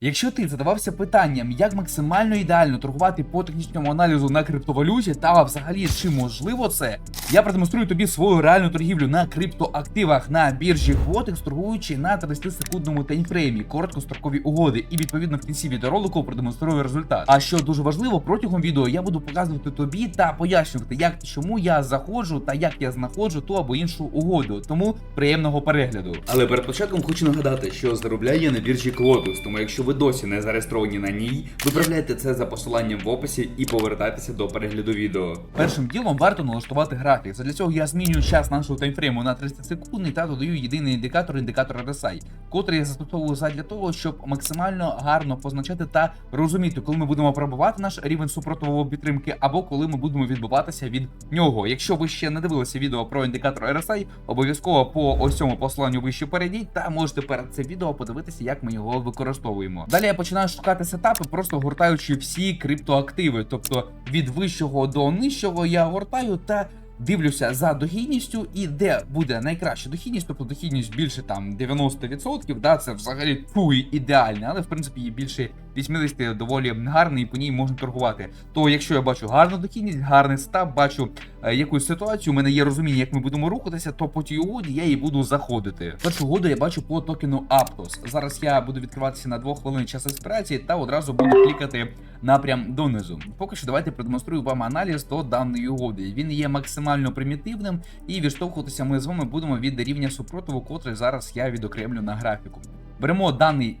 Якщо ти задавався питанням, як максимально ідеально торгувати по технічному аналізу на криптовалюті, та взагалі чи можливо це, я продемонструю тобі свою реальну торгівлю на криптоактивах на біржі Quotex, торгуючи на 30-секундному таймфреймі, короткострокові угоди, і відповідно в кінці відеоролику продемонструю результат. А що дуже важливо, протягом відео я буду показувати тобі та пояснювати, як чому я заходжу та як я знаходжу ту або іншу угоду. Тому приємного перегляду. Але перед початком хочу нагадати, що заробляю я на біржі Quotus, тому якщо ви досі не зареєстровані на ній, виправляйте це за посиланням в описі і повертайтеся до перегляду відео. Першим ділом варто налаштувати графік. Задля цього я змінюю час нашого таймфрейму на 30 секунд та додаю єдиний індикатор індикатор RSI, котрий я застосовую задля того, щоб максимально гарно позначати та розуміти, коли ми будемо пробувати наш рівень супротивової підтримки, або коли ми будемо відбиватися від нього. Якщо ви ще не дивилися відео про індикатор RSI, обов'язково по ось цьому посиланню вище перейдіть та можете перед цим відео подивитися, як ми його використовуємо. Далі я починаю шукати сетапи, просто гортаючи всі криптоактиви, тобто від вищого до нижчого я гортаю та. Дивлюся за дохідністю, і де буде найкраща дохідність, тобто дохідність більше там 90%, да, це взагалі фу, ідеальне, але в принципі є більше 80 доволі гарний, і по ній можна торгувати. То якщо я бачу гарну дохідність, гарний став, бачу е, якусь ситуацію, у мене є розуміння, як ми будемо рухатися, то по тій угоді я її буду заходити. Першу угоду я бачу по токену Aptos. Зараз я буду відкриватися на 2 хвилини час експірації та одразу буду клікати напрям донизу. Поки що давайте продемонструю вам аналіз до даної угоди. Він є максимально примітивним, і відштовхуватися ми з вами будемо від рівня супротиву, котрий зараз я відокремлю на графіку. Беремо даний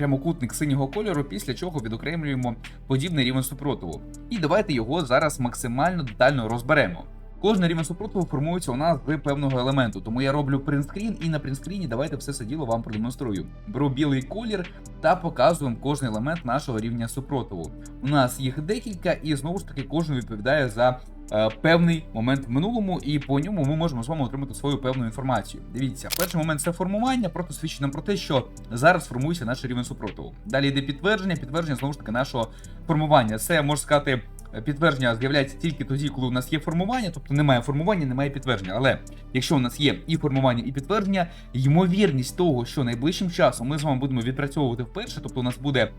прямокутник синього кольору, після чого відокремлюємо подібний рівень супротиву. І давайте його зараз максимально детально розберемо. Кожний рівень супротиву формується у нас з певного елементу, тому я роблю принтскрін, і на принтскріні давайте все це діло вам продемонструю. Беру білий колір та показуємо кожний елемент нашого рівня супротиву. У нас їх декілька, і знову ж таки кожен відповідає за певний момент в минулому, і по ньому ми можемо з вами отримати свою певну інформацію. Дивіться, перший момент це формування, просто свідчить нам про те, що зараз формується наш рівень супротиву. Далі йде підтвердження, підтвердження знову ж таки нашого формування. Це можна сказати. Підтвердження з'являється тільки тоді, коли у нас є формування, тобто немає формування, немає підтвердження. Але якщо у нас є і формування, і підтвердження, ймовірність того, що найближчим часом ми з вами будемо відпрацьовувати вперше, тобто у нас буде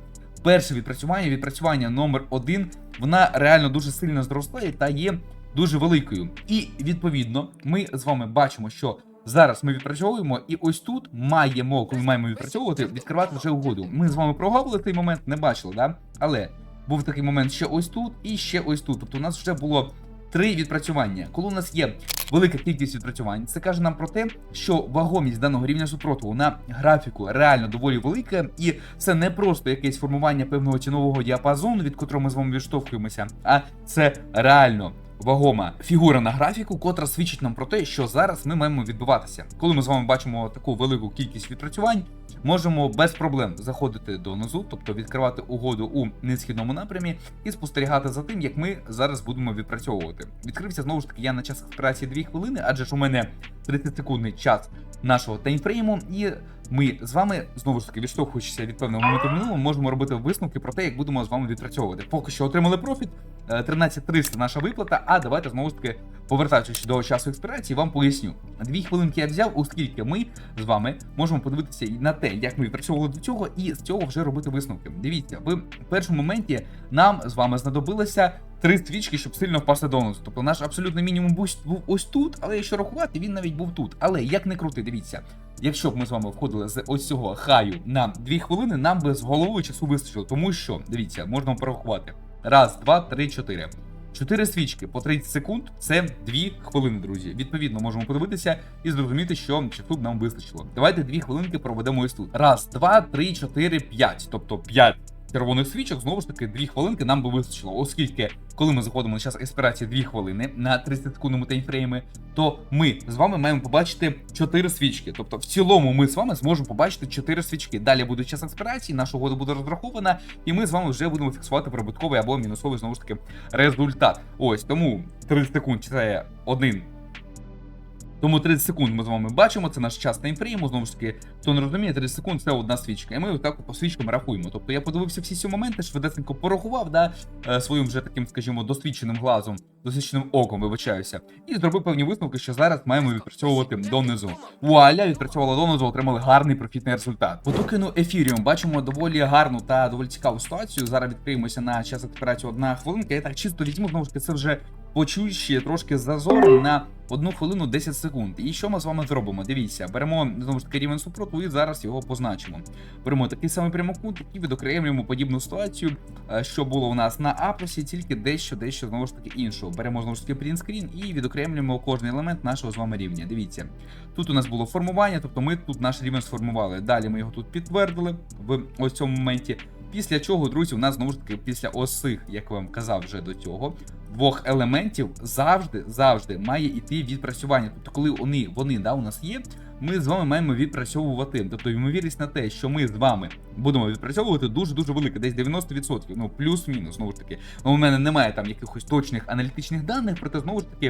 перше відпрацювання, відпрацювання номер один, вона реально дуже сильно зростає та є дуже великою. І відповідно, ми з вами бачимо, що зараз ми відпрацьовуємо, і ось тут маємо, коли маємо відпрацьовувати, відкривати вже угоду. Ми з вами прогавили цей момент, не бачили, да? Але був такий момент ще ось тут і ще ось тут. Тобто у нас вже було три відпрацювання. Коли у нас є велика кількість відпрацювань, це каже нам про те, що вагомість даного рівня супротиву на графіку реально доволі велика, і це не просто якесь формування певного цінового діапазону, від котрого ми з вами відштовхуємося, а це реально. Вагома фігура на графіку, котра свідчить нам про те, що зараз ми маємо відбуватися. Коли ми з вами бачимо таку велику кількість відпрацювань, можемо без проблем заходити донизу, тобто відкривати угоду у несхідному напрямі і спостерігати за тим, як ми зараз будемо відпрацьовувати. Відкрився знову ж таки я на час експірації 2 хвилини, адже ж у мене 30-секундний час нашого таймфрейму, і ми з вами знову ж таки відштовхуючися від певного моменту в минулому, можемо робити висновки про те, як будемо з вами відпрацьовувати. Поки що отримали профіт. е, 13300 наша виплата. А давайте знову ж таки, повертаючись до часу експірації, вам поясню. Дві хвилинки я взяв, оскільки ми з вами можемо подивитися на те, як ми відпрацьовували до цього, і з цього вже робити висновки. Дивіться, в першому моменті нам з вами знадобилося три стрічки, щоб сильно впасти донизу. Тобто наш абсолютний мінімум був, був ось тут, але якщо рахувати, він навіть був тут. Але як не крути, дивіться. Якщо б ми з вами входили з ось цього хаю на 2 хвилини, нам би з головою часу вистачило, тому що дивіться, можна порахувати. Раз, два, три, чотири. Чотири свічки по 30 секунд це 2 хвилини, друзі. Відповідно, можемо подивитися і зрозуміти, що часу б нам вистачило. Давайте 2 хвилинки проведемо ось тут. Раз, два, три, чотири, п'ять. Тобто 5 червоних свічок, знову ж таки, 2 хвилинки нам би вистачило, оскільки, коли ми заходимо на час експірації 2 хвилини на 30 секундному таймфреймі, то ми з вами маємо побачити 4 свічки. Тобто, в цілому, ми з вами зможемо побачити 4 свічки. Далі буде час експірації, наша угода буде розрахована, і ми з вами вже будемо фіксувати прибутковий або мінусовий знову ж таки результат. Ось тому 30 секунд це один Тому 30 секунд ми з вами бачимо, це наш час таймфрейму. Знову ж таки, хто не розуміє, 30 секунд це одна свічка. І ми отак по свічкам рахуємо. Тобто я подивився всі ці моменти, швидесенько порахував, да, е, своїм вже таким, скажімо, досвідченим глазом, досвідченим оком, вибачаюся, і зробив певні висновки, що зараз маємо відпрацьовувати донизу. Вуаля, відпрацьовували донизу, отримали гарний профітний результат. По токену Ефіріум бачимо доволі гарну та доволі цікаву ситуацію. Зараз відкриємося на час експірації одна хвилинка. Я так чисто візьму, знову ж таки, це вже почуючи трошки з зазором на одну хвилину 10 секунд. І що ми з вами зробимо? Дивіться, беремо знову ж таки рівень супротиву і зараз його позначимо. Беремо такий самий прямокут і відокремлюємо подібну ситуацію, е, що було у нас на апресі, тільки дещо, дещо знову ж таки іншого. Беремо знову ж таки принтскрін і відокремлюємо кожний елемент нашого з вами рівня. Дивіться, тут у нас було формування, тобто ми тут наш рівень сформували. Далі ми його тут підтвердили в ось цьому моменті. Після чого, друзі, у нас знову ж таки після осих, як я вам казав вже до цього, двох елементів завжди завжди має йти відпрацювання. Тобто, коли вони вони да, у нас є, ми з вами маємо відпрацьовувати. Тобто, ймовірність на те, що ми з вами будемо відпрацьовувати, дуже дуже велика, десь 90%, ну плюс-мінус. Знову ж таки, ну, у мене немає там якихось точних аналітичних даних, проте знову ж таки,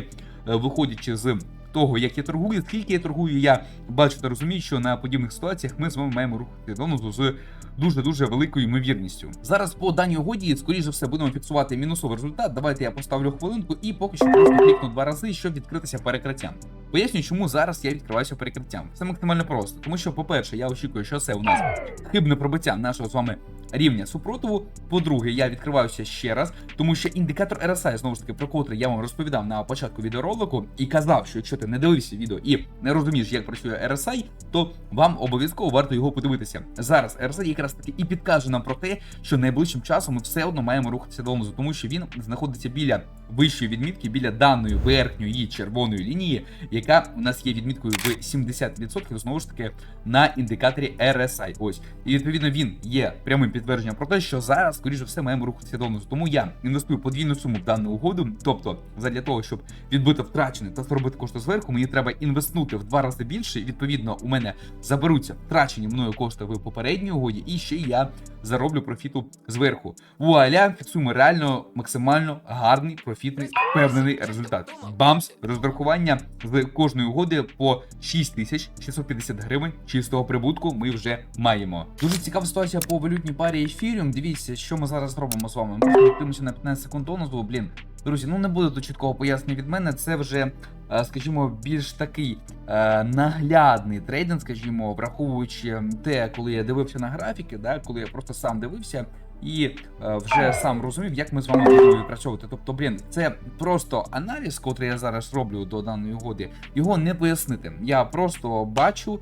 е, виходячи з. Того, як я торгую, скільки я торгую, я бачу та розумію, що на подібних ситуаціях ми з вами маємо рухати донозу з дуже дуже великою ймовірністю. Зараз по даній угоді, скоріш за все, будемо фіксувати мінусовий результат. Давайте я поставлю хвилинку і поки що просто клікну два рази, щоб відкритися перекриттям. Поясню, чому зараз я відкриваюся перекриттям. Це максимально просто, тому що, по-перше, я очікую, що це у нас хибне пробиття нашого з вами рівня супротиву. По-друге, я відкриваюся ще раз, тому що індикатор RSI, знову ж таки, про котрий я вам розповідав на початку відеоролику, і казав, що якщо ти не дивився відео і не розумієш, як працює RSI, то вам обов'язково варто його подивитися. Зараз RSI якраз таки і підкаже нам про те, що найближчим часом ми все одно маємо рухатися донизу, тому що він знаходиться біля вищої відмітки, біля даної верхньої червоної лінії, яка у нас є відміткою в 70% знову ж таки на індикаторі RSI. Ось і відповідно він є прямим підтвердженням про те, що зараз, скоріше все, маємо рухатися донизу. Тому я інвестую подвійну суму в дану угоду. Тобто, задля того, щоб відбити втрачене та зробити кошти зверху, мені треба інвестнути в два рази більше. Відповідно, у мене заберуться втрачені мною кошти в попередній угоді, і ще я зароблю профіту зверху. Вуаля, фіксуємо реально максимально гарний профітний впевнений результат. Бамс, розрахування з кожної угоди по 6650 гривень чистого прибутку ми вже маємо. Дуже цікава ситуація по валютній парі ефіріум. Дивіться, що ми зараз робимо з вами. Ми відкриємося на 15 секунд донозу. Блін, друзі, ну не буде тут чіткого пояснення від мене. Це вже, е, скажімо, більш такий е, наглядний трейдинг, скажімо, враховуючи те, коли я дивився на графіки, да, коли я просто сам дивився. І е, вже сам розумів, як ми з вами будемо відпрацьовувати. Тобто, блін, це просто аналіз, котрий я зараз роблю до даної угоди, його не пояснити. Я просто бачу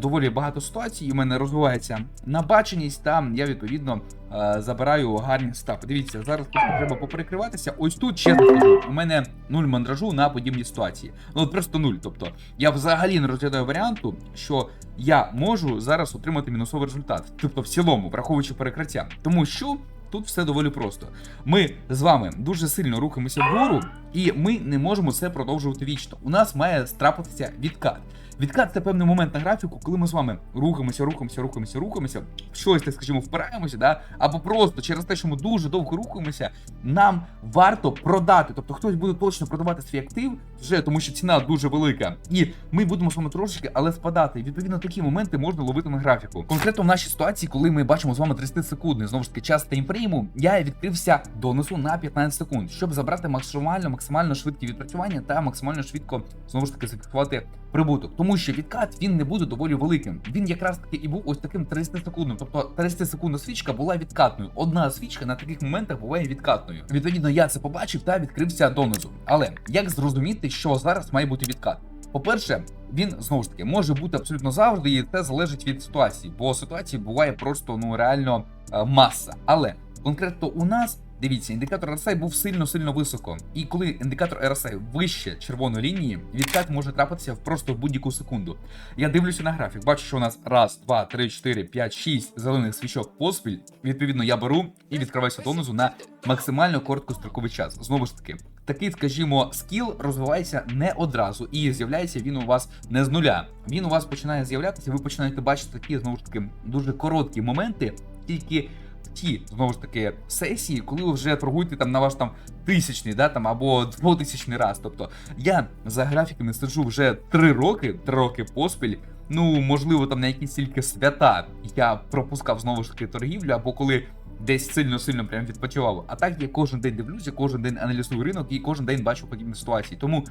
доволі багато ситуацій, і в мене розвивається набаченість, та я відповідно е, забираю гарні стапи. Дивіться, зараз треба поперекриватися. Ось тут, чесно скажу, у мене нуль мандражу на подібні ситуації. Ну от просто нуль. Тобто я взагалі не розглядаю варіанту, що я можу зараз отримати мінусовий результат. Тобто, в цілому, враховуючи перекриття. Тому що. Тут все доволі просто. Ми з вами дуже сильно рухаємося вгору, і ми не можемо це продовжувати вічно. У нас має страпитися відкат. Відкат певний момент на графіку, коли ми з вами рухаємося, рухаємося, рухаємося, рухаємося, щось, так скажімо, впираємося, да? або просто через те, що ми дуже довго рухаємося, нам варто продати. Тобто хтось буде точно продавати свій актив, вже тому що ціна дуже велика, і ми будемо з вами трошечки, але спадати. Відповідно такі моменти можна ловити на графіку. Конкретно в нашій ситуації, коли ми бачимо з вами 30 секундний знову ж таки час таймфрейму, я відкрився донизу на 15 секунд, щоб забрати максимально максимально швидкі відпрацювання та максимально швидко знову ж таки зафіксувати прибуток. Тому що відкат він не буде доволі великим. Він якраз таки і був ось таким 30 секундним. Тобто 30 секундна свічка була відкатною. Одна свічка на таких моментах буває відкатною. Відповідно, я це побачив та відкрився донизу. Але як зрозуміти, що зараз має бути відкат? По-перше, він знову ж таки може бути абсолютно завжди, і це залежить від ситуації, бо ситуації буває просто ну реально е, маса. Але конкретно у нас. Дивіться, індикатор RSI був сильно-сильно високо. І коли індикатор RSI вище червоної лінії, відкат може трапитися в просто в будь-яку секунду. Я дивлюся на графік, бачу, що у нас раз, два, три, чотири, п'ять, шість зелених свічок поспіль. Відповідно, я беру і відкриваюся донизу на максимально короткостроковий час. Знову ж таки, такий, скажімо, скіл розвивається не одразу, і з'являється він у вас не з нуля. Він у вас починає з'являтися, ви починаєте бачити такі знову ж таки дуже короткі моменти, тільки ті знову ж таки сесії, коли ви вже торгуєте там на ваш там тисячний, да там або двотисячний раз. Тобто я за графіками сиджу вже три роки, три роки поспіль. Ну, можливо, там на якісь тільки свята я пропускав знову ж таки торгівлю, або коли десь сильно-сильно прям відпочивав. А так я кожен день дивлюся, кожен день аналізую ринок і кожен день бачу подібні ситуації. Тому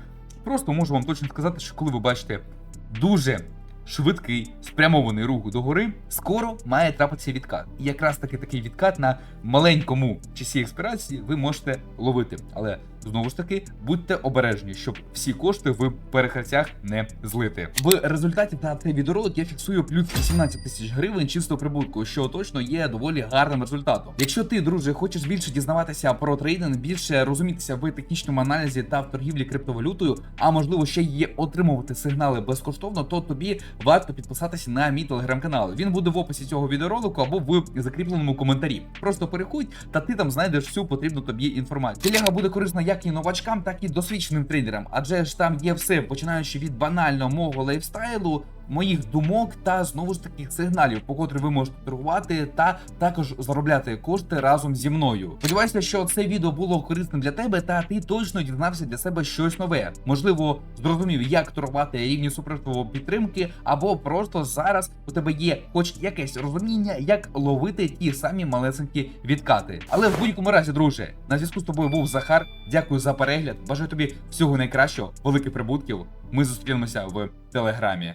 просто можу вам точно сказати, що коли ви бачите дуже швидкий спрямований рух догори, скоро має трапитися відкат. І якраз таки такий відкат на маленькому часі експірації ви можете ловити. Але знову ж таки будьте обережні, щоб всі кошти в перехрестях не злити. В результаті на цей відеоролик я фіксую плюс 18 тисяч гривень чистого прибутку, що точно є доволі гарним результатом. Якщо ти, друже, хочеш більше дізнаватися про трейдинг, більше розумітися в технічному аналізі та в торгівлі криптовалютою, а можливо ще й отримувати сигнали безкоштовно, то тобі варто підписатися на мій телеграм-канал. Він буде в описі цього відеоролику або в закріпленому коментарі. Просто переходь, та ти там знайдеш всю потрібну тобі інформацію. Телега буде корисна як і новачкам, так і досвідченим трейдерам, адже ж там є все, починаючи від банального мого лайфстайлу. Моїх думок та знову ж таки сигналів, по котрі ви можете торгувати, та також заробляти кошти разом зі мною. Сподіваюся, що це відео було корисним для тебе, та ти точно дізнався для себе щось нове. Можливо, зрозумів, як торгувати рівні супротиву підтримки, або просто зараз у тебе є хоч якесь розуміння, як ловити ті самі малесенькі відкати. Але в будь-якому разі, друже, на зв'язку з тобою був Захар. Дякую за перегляд. Бажаю тобі всього найкращого, великих прибутків. Ми зустрінемося в телеграмі.